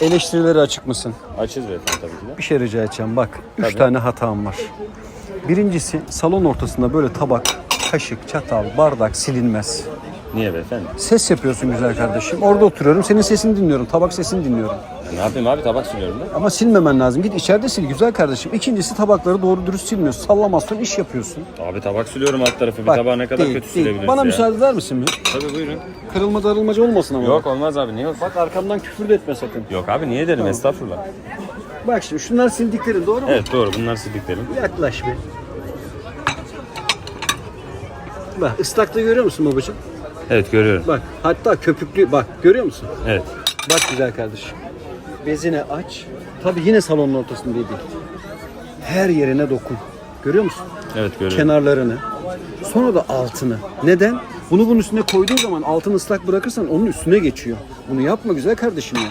Eleştirilere açık mısın? Açız beyefendi tabii ki de. Bir şey rica edeceğim bak. Üç Tabii. tane hatam var. Birincisi salon ortasında böyle tabak, kaşık, çatal, bardak silinmez. Niye beyefendi? Ses yapıyorsun güzel kardeşim. Orada oturuyorum. Senin sesini dinliyorum. Tabak sesini dinliyorum. Ne yapayım abi tabak siliyorum da. Ama silmemen lazım. Git içeride sil güzel kardeşim. İkincisi tabakları doğru dürüst silmiyorsun. Sallamazsın iş yapıyorsun. Abi tabak siliyorum alt tarafı. Bir Bak, tabağı ne kadar değil, kötü değil. silebiliriz Bana ya. müsaade eder misin mi? Tabii buyurun. Kırılma darılmacı olmasın ama. Yok olmaz abi niye olsun? Bak arkamdan küfür de etme sakın. Yok abi niye derim estağfurullah. Bak şimdi şunlar sildiklerin doğru mu? Evet doğru bunlar sildiklerim. Yaklaş bir. Bak ıslaklığı görüyor musun babacığım? Evet görüyorum. Bak hatta köpüklü bak görüyor musun? Evet. Bak güzel kardeşim. Bezini aç. Tabi yine salonun ortasında değil. Her yerine dokun. Görüyor musun? Evet görüyorum. Kenarlarını. Sonra da altını. Neden? Bunu bunun üstüne koyduğun zaman altını ıslak bırakırsan onun üstüne geçiyor. Bunu yapma güzel kardeşim ya.